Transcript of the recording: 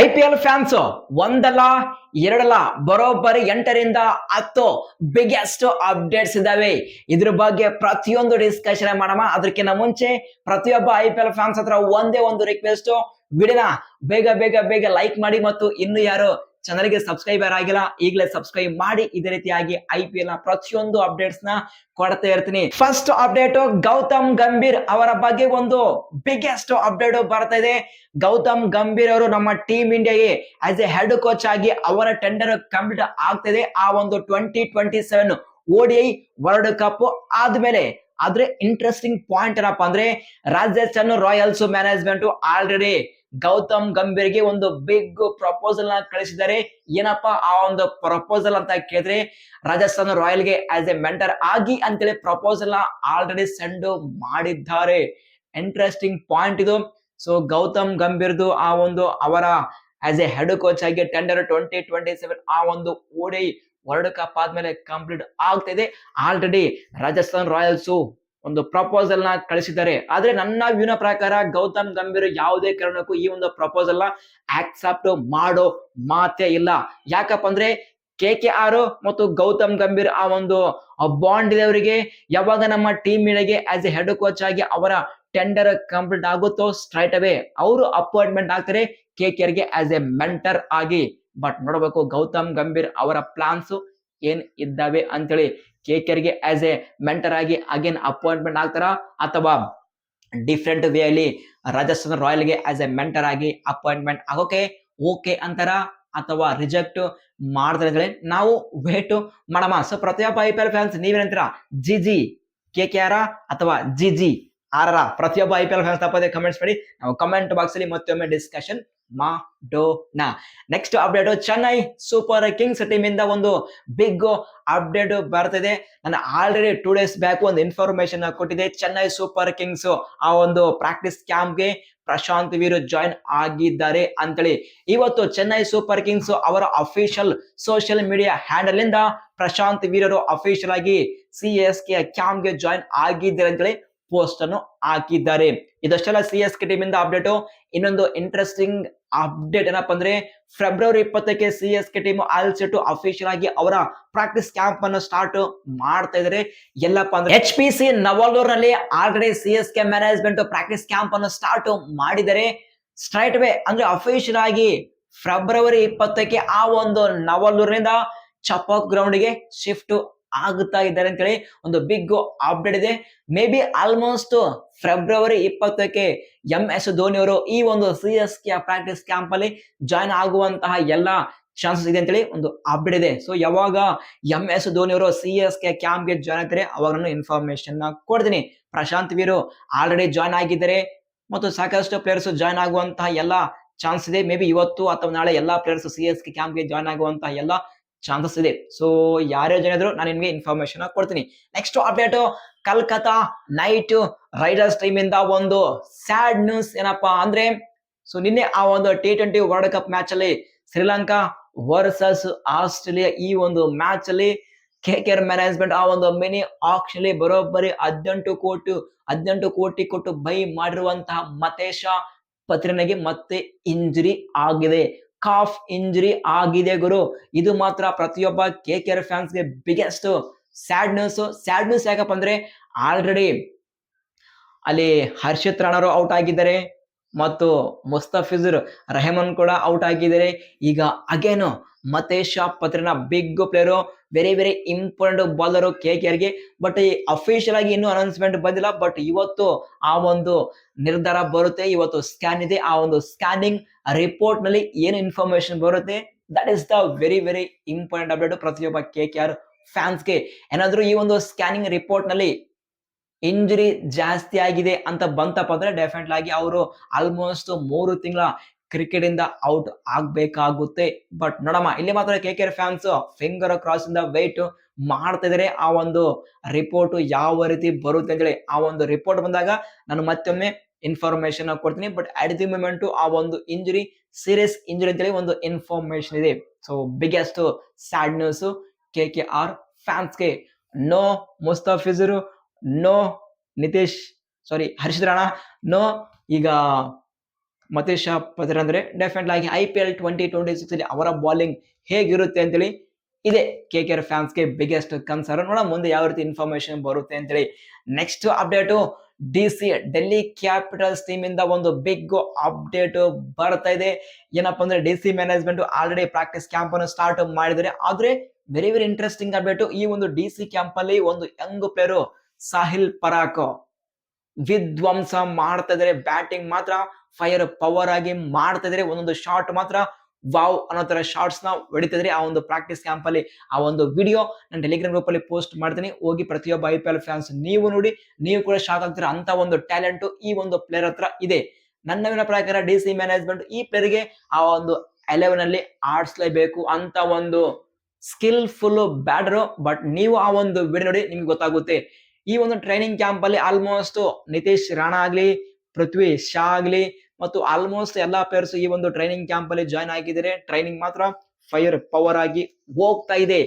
I P L fans ಒಂದಲ್ಲ, ಎರಡಲ್ಲ, ಬರೋಬ್ಬರಿ ಎಂಟರಿಂದ ಹತ್ತು ಬಿಗ್ಗೆಸ್ಟ್ ಅಪ್ಡೇಟ್ಸ್ ಇದಾವೆ ಇದ್ರ ಬಗ್ಗೆ ಪ್ರತಿಯೊಂದು ಡಿಸ್ಕಷನ್ ಮಾಡೋಣ. ಅದಕ್ಕಿಂತ ಮುಂಚೆ ಪ್ರತಿಯೊಬ್ಬ ಐ ಪಿ ಎಲ್ ಫ್ಯಾನ್ಸ್ ಹತ್ರ ಒಂದೇ ಒಂದು ರಿಕ್ವೆಸ್ಟ್ ವಿಡಿಯೋನ ಬೇಗ ಬೇಗ ಬೇಗ ಲೈಕ್ ಮಾಡಿ. ಮತ್ತು ಇನ್ನು ಯಾರು ಚಾನಲ್ಗೆ ಸಬ್ಸ್ಕ್ರೈಬರ್ ಆಗಿಲ್ಲ, ಈಗಲೇ ಸಬ್ಸ್ಕ್ರೈಬ್ ಮಾಡಿ, ಇದೇ ರೀತಿಯಾಗಿ ಐ ಪಿ ಎಲ್ನ ಪ್ರತಿಯೊಂದು ಅಪ್ಡೇಟ್ಸ್ನ ಕೊಡ್ತಾ ಇರ್ತೀನಿ. ಫಸ್ಟ್ ಅಪ್ಡೇಟ್ ಗೌತಮ್ ಗಂಭೀರ್ ಅವರ ಬಗ್ಗೆ ಒಂದು ಬಿಗ್ಗೆಸ್ಟ್ ಅಪ್ಡೇಟ್ ಬರ್ತಾ ಇದೆ. ಗೌತಮ್ ಗಂಭೀರ್ ಅವರು ನಮ್ಮ ಟೀಮ್ ಇಂಡಿಯಾಗೆ ಆಸ್ ಎ ಹೆಡ್ ಕೋಚ್ ಆಗಿ ಅವರ ಟೆಂಡರ್ ಕಂಪ್ಲೀಟ್ ಆಗ್ತಾ ಇದೆ. ಆ ಒಂದು twenty twenty seven ODI world cup ಆದ್ಮೇಲೆ, ಆದ್ರೆ ಇಂಟ್ರೆಸ್ಟಿಂಗ್ ಪಾಯಿಂಟ್ ಏನಪ್ಪಾ ಅಂದ್ರೆ, Rajasthan Royals management already Gautam ಗಂಭೀರ್ಗೆ ಒಂದು ಬಿಗ್ ಪ್ರಪೋಸಲ್ನ ಕಳಿಸಿದ್ದಾರೆ. ಏನಪ್ಪಾ ಆ ಒಂದು ಪ್ರಪೋಸಲ್ ಅಂತ ಕೇಳಿದ್ರೆ, ರಾಜಸ್ಥಾನ್ ರಾಯಲ್ಗೆ ಆಸ್ ಎ ಮೆಂಟರ್ ಆಗಿ ಅಂತೇಳಿ ಪ್ರಪೋಸಲ್ನ ಆಲ್ರೆಡಿ ಸೆಂಡ್ ಮಾಡಿದ್ದಾರೆ. ಇಂಟ್ರೆಸ್ಟಿಂಗ್ ಪಾಯಿಂಟ್ ಇದು. ಸೊ ಗೌತಮ್ ಗಂಭೀರ್ದು ಆ ಒಂದು ಅವರ ಆಸ್ ಎ ಹೆಡ್ ಕೋಚ್ ಆಗಿ ಟೆಂಡರ್ ಟ್ವೆಂಟಿ ಟ್ವೆಂಟಿ ಸೆವೆನ್ ಆ ಒಂದು ಓಡಿ ವರ್ಲ್ಡ್ ಕಪ್ ಆದ್ಮೇಲೆ ಕಂಪ್ಲೀಟ್ ಆಗ್ತಿದೆ ಆಲ್ರೆಡಿ ರಾಜಸ್ಥಾನ್ ರಾಯಲ್ಸ್ ಒಂದು ಪ್ರಪೋಸಲ್ನ ಕಳಿಸಿದ್ದಾರೆ. ಆದ್ರೆ ನನ್ನ ವ್ಯೂನ ಪ್ರಕಾರ ಗೌತಮ್ ಗಂಭೀರ್ ಯಾವುದೇ ಕಾರಣಕ್ಕೂ ಈ ಒಂದು ಪ್ರಪೋಸಲ್ನ ಆಕ್ಸೆಪ್ಟ್ ಮಾಡೋ ಮಾತೇ ಇಲ್ಲ. ಯಾಕಪ್ಪ ಅಂದ್ರೆ ಕೆ ಕೆ ಆರ್ ಮತ್ತು ಗೌತಮ್ ಗಂಭೀರ್ ಆ ಒಂದು ಬಾಂಡ್ ಇದೆ ಅವರಿಗೆ ಯಾವಾಗ ನಮ್ಮ ಟೀಮ್ ಇಂಡಿಯಾಗೆ ಆಸ್ ಎ ಹೆಡ್ ಕೋಚ್ ಆಗಿ ಅವರ ಟೆಂಡರ್ ಕಂಪ್ಲೀಟ್ ಆಗುತ್ತೋ ಸ್ಟ್ರೈಟ್ ಅವೇ ಅವರು ಅಪಾಯಿಂಟ್ಮೆಂಟ್ ಆಗ್ತಾರೆ ಕೆ ಕೆ ಗೆ ಆಸ್ ಎ ಮೆಂಟರ್ ಆಗಿ. ಬಟ್ ನೋಡಬೇಕು ಗೌತಮ್ ಗಂಭೀರ್ ಅವರ ಪ್ಲಾನ್ಸ್ ಏನ್ ಇದ್ದಾವೆ ಅಂತೇಳಿ ಕೆ ಕೆರ್ಗೆ ಆಸ್ ಎ ಮೆಂಟರ್ ಆಗಿ ಅಗೇನ್ ಅಪಾಯಿಂಟ್ಮೆಂಟ್ ಆಗ್ತಾರ ಅಥವಾ ಡಿಫ್ರೆಂಟ್ ವೇ ಅಲ್ಲಿ ರಾಜಸ್ಥಾನ್ ರಾಯಲ್ಗೆ ಆಸ್ ಎ ಮೆಂಟರ್ ಆಗಿ ಅಪಾಯಿಂಟ್ಮೆಂಟ್ ಆಗೋಕೆ ಓಕೆ ಅಂತಾರ ಅಥವಾ ರಿಜೆಕ್ಟ್ ಮಾಡ್ತಾರೆ ಅಂತೇಳಿ ನಾವು ವೇಟ್ ಮಾಡಮ್ಮ ಸೊ ಪ್ರತಿಯೊಬ್ಬ I P L fans ನೀವೇನಂತೀರಾ G G K K R ಅಥವಾ ಜಿ ಜಿ ಆರ್ ಪ್ರತಿಯೊಬ್ಬ ಐ ಪಿ ಎಲ್ ಫ್ಯಾನ್ಸ್ ತಪ್ಪದೆ ಕಮೆಂಟ್ಸ್ ಮಾಡಿ. ನಾವು ಕಮೆಂಟ್ ಬಾಕ್ಸ್ ಅಲ್ಲಿ ಮತ್ತೊಮ್ಮೆ ಡಿಸ್ಕಷನ್ ಮಾಡೋಣ next update Chennai Super Kings team ಇಂದ ಒಂದು ಬಿಗ್ ಅಪ್ಡೇಟ್ ಬರ್ತಿದೆ. ನಾನು ಆಲ್ರೆಡಿ ಟೂ ಡೇಸ್ ಬ್ಯಾಕ್ ಒಂದು ಇನ್ಫಾರ್ಮೇಶನ್ ಕೊಟ್ಟಿದೆ ಚೆನ್ನೈ ಸೂಪರ್ ಕಿಂಗ್ಸ್ ಆ ಒಂದು ಪ್ರಾಕ್ಟೀಸ್ ಕ್ಯಾಂಪ್ಗೆ ಪ್ರಶಾಂತ್ ವೀರ್ ಜಾಯಿನ್ ಆಗಿದ್ದಾರೆ ಅಂತೇಳಿ. ಇವತ್ತು ಚೆನ್ನೈ ಸೂಪರ್ ಕಿಂಗ್ಸ್ ಅವರ ಅಫಿಷಿಯಲ್ ಸೋಷಿಯಲ್ ಮೀಡಿಯಾ ಹ್ಯಾಂಡಲ್ ಇಂದ ಪ್ರಶಾಂತ್ ವೀರರು ಅಫಿಷಿಯಲ್ ಆಗಿ ಸಿ ಎಸ್ ಕೆ ಕ್ಯಾಂಪ್ಗೆ ಜಾಯಿನ್ ಆಗಿದ್ದಾರೆ ಅಂತೇಳಿ ಪೋಸ್ಟ್ ಅನ್ನು ಹಾಕಿದ್ದಾರೆ. ಇದಷ್ಟೆಲ್ಲ ಸಿ ಎಸ್ ಕೆ ಟೀಮ್ ಇಂದ ಅಪ್ಡೇಟ್ ಇನ್ನೊಂದು ಇಂಟ್ರೆಸ್ಟಿಂಗ್ ಅಪ್ಡೇಟ್ ಏನಪ್ಪಾ ಅಂದ್ರೆ ಫೆಬ್ರವರಿ ಇಪ್ಪತ್ತಕ್ಕೆ C S K team all set official ಆಗಿ ಅವರ ಪ್ರಾಕ್ಟೀಸ್ ಕ್ಯಾಂಪ್ ಅನ್ನು ಸ್ಟಾರ್ಟ್ ಮಾಡ್ತಾ ಇದಾರೆ. ಎಲ್ಲಪ್ಪ ಅಂದ್ರೆ H P C ನವಾಲ್ದೂರ್ನಲ್ಲಿ already C S K management practice camp ಅನ್ನು ಸ್ಟಾರ್ಟ್ ಮಾಡಿದರೆ ಸ್ಟ್ರೈಟ್ ವೇ ಅಂದ್ರೆ ಅಫಿಷಿಯಲ್ ಆಗಿ ಫೆಬ್ರವರಿ ಇಪ್ಪತ್ತಕ್ಕೆ ಆ ಒಂದು ನವಲ್ನೂರಿನಿಂದ ಚಪಾಕ್ ಗ್ರೌಂಡ್ಗೆ ಶಿಫ್ಟ್ ಆಗುತ್ತಾ ಇದ್ದಾರೆ ಅಂತೇಳಿ ಒಂದು ಬಿಗ್ ಅಪ್ಡೇಟ್ ಇದೆ. ಮೇ ಬಿ ಆಲ್ಮೋಸ್ಟ್ ಫೆಬ್ರವರಿ ಇಪ್ಪತ್ತಕ್ಕೆ ಎಂ ಎಸ್ ಧೋನಿ ಅವರು ಈ ಒಂದು C S K practice camp ಅಲ್ಲಿ ಜಾಯ್ನ್ ಆಗುವಂತಹ ಎಲ್ಲ ಚಾನ್ಸಸ್ ಇದೆ ಅಂತೇಳಿ ಒಂದು ಅಪ್ಡೇಟ್ ಇದೆ. ಸೊ ಯಾವಾಗ ಎಂ ಎಸ್ ಧೋನಿ ಅವರು ಸಿ ಎಸ್ ಕೆ ಕ್ಯಾಂಪ್ಗೆ ಜಾಯ್ನ್ ಆಗ್ತಾರೆ ಅವಾಗ ನಾನು ಇನ್ಫಾರ್ಮೇಶನ್ ಕೊಡ್ತೀನಿ. ಪ್ರಶಾಂತ್ ವೀರು ಆಲ್ರೆಡಿ ಜಾಯ್ನ್ ಆಗಿದ್ದಾರೆ ಮತ್ತು ಸಾಕಷ್ಟು ಪ್ಲೇಯರ್ಸ್ ಜಾಯ್ನ್ ಆಗುವಂತಹ ಎಲ್ಲ ಚಾನ್ಸ್ ಇದೆ. ಮೇ ಬಿ ಇವತ್ತು ಅಥವಾ ನಾಳೆ ಎಲ್ಲಾ ಪ್ಲೇಯರ್ಸ್ ಸಿ ಎಸ್ ಕೆ ಕ್ಯಾಂಪ್ಗೆ ಜಾಯ್ನ್ ಆಗುವಂತಹ ಎಲ್ಲ ಚಾನ್ಸಸ್ ಇದೆ. ಸೊ ಯಾರ್ಯಾರು ಜನ ಇದ್ರು ನಾನು ನಿಮಗೆ ಇನ್ಫಾರ್ಮೇಶನ್ ಕೊಡ್ತೀನಿ. Next update Kolkata Knight Riders team ಇಂದ ಒಂದು ಸ್ಯಾಡ್ ನ್ಯೂಸ್ ಏನಪ್ಪಾ ಅಂದ್ರೆ ಸೊ ನಿನ್ನೆ ಆ ಒಂದು T twenty world cup match ಅಲ್ಲಿ ಶ್ರೀಲಂಕಾ ವರ್ಸಸ್ ಆಸ್ಟ್ರೇಲಿಯಾ ಈ ಒಂದು ಮ್ಯಾಚ್ ಅಲ್ಲಿ ಕೆ ಕೆ ಆರ್ ಮ್ಯಾನೇಜ್ಮೆಂಟ್ ಆ ಒಂದು ಮಿನಿ ಆಕ್ಷನ್ ಅಲ್ಲಿ ಬರೋಬ್ಬರಿ ಹದಿನೆಂಟು ಕೋಟಿ ಹದಿನೆಂಟು ಕೋಟಿ ಕೊಟ್ಟು ಬೈ ಮಾಡಿರುವಂತಹ ಮತೇಶ ಪತ್ರನಿಗೆ ಮತ್ತೆ ಇಂಜುರಿ ಆಗಿದೆ. ಕಾಫ್ ಇಂಜುರಿ ಆಗಿದೆ ಗುರು. ಇದು ಮಾತ್ರ ಪ್ರತಿಯೊಬ್ಬ K K R ಫ್ಯಾನ್ಸ್ಗೆ biggest sad news sad news ಯಾಕಪ್ಪ ಅಂದ್ರೆ ಆಲ್ರೆಡಿ ಅಲ್ಲಿ ಹರ್ಷಿತ್ ರಾಣರು ಔಟ್ ಆಗಿದ್ದಾರೆ ಮತ್ತು ಮುಸ್ತಫಿಜುರ್ ರೆಹಮಾನ್ ಕೂಡ ಔಟ್ ಆಗಿದ್ದಾರೆ. ಈಗ again Matheesha Pathirana big player very very important bowler K K ಆರ್ಗೆ but ಈ ಅಫಿಷಿಯಲ್ ಆಗಿ ಇನ್ನೂ ಅನೌನ್ಸ್ಮೆಂಟ್ ಬಂದಿಲ್ಲ. ಬಟ್ ಇವತ್ತು ಆ ಒಂದು ನಿರ್ಧಾರ ಬರುತ್ತೆ. ಇವತ್ತು ಸ್ಕ್ಯಾನ್ ಇದೆ. ಆ ಒಂದು ಸ್ಕ್ಯಾನಿಂಗ್ ರಿಪೋರ್ಟ್ನಲ್ಲಿ ಏನು ಇನ್ಫಾರ್ಮೇಶನ್ ಬರುತ್ತೆ? That is the very very important update ಪ್ರತಿಯೊಬ್ಬ ಕೆ ಕೆ ಆರ್ ಫ್ಯಾನ್ಸ್ಗೆ ಏನಾದ್ರೂ ಈ ಒಂದು ಸ್ಕ್ಯಾನಿಂಗ್ ರಿಪೋರ್ಟ್ನಲ್ಲಿ ಇಂಜುರಿ ಜಾಸ್ತಿ ಆಗಿದೆ ಅಂತ ಬಂತಪ್ಪ ಅಂದ್ರೆ ಡೆಫಿನೆಟ್ ಆಗಿ ಅವರು ಆಲ್ಮೋಸ್ಟ್ ಮೂರು ತಿಂಗಳ ಕ್ರಿಕೆಟ್ ಇಂದ ಔಟ್ ಆಗ್ಬೇಕಾಗುತ್ತೆ. ಬಟ್ ನೋಡಮ್ಮ, ಇಲ್ಲಿ ಮಾತ್ರ K K fans finger cross ಇಂದ ವೇಟ್ ಮಾಡ್ತಾ ಇದಾರೆ ಆ ಒಂದು ರಿಪೋರ್ಟ್ ಯಾವ ರೀತಿ ಬರುತ್ತೆ ಅಂತೇಳಿ ಆ ಒಂದು ರಿಪೋರ್ಟ್ ಬಂದಾಗ ನಾನು ಮತ್ತೊಮ್ಮೆ ಇನ್ಫಾರ್ಮೇಶನ್ ಕೊಡ್ತೀನಿ. ಬಟ್ ಅಟ್ ದಿ ಮೂಮೆಂಟ್ ಆ ಒಂದು ಇಂಜುರಿ ಸೀರಿಯಸ್ ಇಂಜುರಿ ಅಂತೇಳಿ ಒಂದು ಇನ್ಫಾರ್ಮೇಶನ್ ಇದೆ. So biggest sad news K K R ಫ್ಯಾನ್ಸ್ಗೆ no Mustafizur no Nitish sorry Harshit Rana no ಈಗ ಮತೀಶ್ ಶಾ ಪದರ್ ಅಂದ್ರೆ ಡೆಫಿನೆಟ್ ಆಗಿ I P L twenty twenty six ಅಲ್ಲಿ ಅವರ ಬಾಲಿಂಗ್ ಹೇಗಿರುತ್ತೆ ಅಂತೇಳಿ ಇದೆ ಕೆ ಕೆ ಆರ್ ಫ್ಯಾನ್ಸ್ಗೆ ಬಿಗ್ಗೆಸ್ಟ್ ಕನ್ಸರ್ನ್ ನೋಡ ಮುಂದೆ ಯಾವ ರೀತಿ ಇನ್ಫಾರ್ಮೇಶನ್ ಬರುತ್ತೆ ಅಂತೇಳಿ. Next update D C Delhi Capitals team ಇಂದ ಒಂದು ಬಿಗ್ ಅಪ್ಡೇಟ್ ಬರ್ತಾ ಇದೆ. ಏನಪ್ಪಾ ಅಂದ್ರೆ D C management already practice camp ಅನ್ನು ಸ್ಟಾರ್ಟ್ ಮಾಡಿದರೆ ಆದ್ರೆ ವೆರಿ ವೆರಿ ಇಂಟ್ರೆಸ್ಟಿಂಗ್ ಅಪ್ಡೇಟ್ ಈ ಒಂದು ಡಿ ಸಿ ಕ್ಯಾಂಪ್ ಅಲ್ಲಿ ಒಂದು ಯಂಗ್ ಪ್ಲೇಯರ್ ಸಾಹಿಲ್ ಪರಾಕ್ ವಿಧ್ವಂಸ ಮಾಡ್ತಾ ಬ್ಯಾಟಿಂಗ್ ಮಾತ್ರ ಫೈರ್ ಪವರ್ ಆಗಿ ಮಾಡ್ತಾ ಇದ್ರೆ ಒಂದೊಂದು ಶಾರ್ಟ್ ಮಾತ್ರ ವಾವ್ ಅನ್ನೋ ತರ ಶಾರ್ಟ್ಸ್ನ ಹೊಡಿತಿದ್ರೆ ಆ ಒಂದು ಪ್ರಾಕ್ಟೀಸ್ ಕ್ಯಾಂಪ್ ಅಲ್ಲಿ ಆ ಒಂದು ವಿಡಿಯೋ ನಾನು ಟೆಲಿಗ್ರಾಮ್ ಗ್ರೂಪ್ ಅಲ್ಲಿ ಪೋಸ್ಟ್ ಮಾಡ್ತೀನಿ. ಹೋಗಿ ಪ್ರತಿಯೊಬ್ಬ ಐ ಪಿ ಎಲ್ ಫ್ಯಾನ್ಸ್ ನೀವು ನೋಡಿ, ನೀವು ಕೂಡ ಶಾಕ್ ಆಗ್ತೀರಾ ಅಂತ ಒಂದು ಟ್ಯಾಲೆಂಟ್ ಈ ಒಂದು ಪ್ಲೇಯರ್ ಹತ್ರ ಇದೆ. ನನ್ನ ಪ್ರಕಾರ ಡಿ ಸಿ ಮ್ಯಾನೇಜ್ಮೆಂಟ್ ಈ ಪ್ಲೇಯರ್ಗೆ ಆ ಒಂದು ಎಲೆವೆನ್ ಅಲ್ಲಿ ಆಡಿಸ್ಲೇಬೇಕು ಅಂತ ಒಂದು ಸ್ಕಿಲ್ಫುಲ್ ಬ್ಯಾಟರ್ ಬಟ್ ನೀವು ಆ ಒಂದು ವಿಡಿಯೋ ನೋಡಿ ನಿಮ್ಗೆ ಗೊತ್ತಾಗುತ್ತೆ. ಈ ಒಂದು ಟ್ರೈನಿಂಗ್ ಕ್ಯಾಂಪ್ ಅಲ್ಲಿ ಆಲ್ಮೋಸ್ಟ್ ನಿತೀಶ್ ರಾಣಾ ಆಗ್ಲಿ ಪೃಥ್ವಿ ಶಾ ಆಗ್ಲಿ ಮತ್ತು ಆಲ್ಮೋಸ್ಟ್ ಎಲ್ಲಾ ಪ್ಲೇಯರ್ಸ್ ಈ ಒಂದು ಟ್ರೈನಿಂಗ್ ಕ್ಯಾಂಪ್ ಅಲ್ಲಿ ಜಾಯ್ನ್ ಆಗಿದ್ದಾರೆ. ಟ್ರೈನಿಂಗ್ ಮಾತ್ರ ಫೈರ್ ಪವರ್ ಆಗಿ ಹೋಗ್ತಾ ಇದೆ.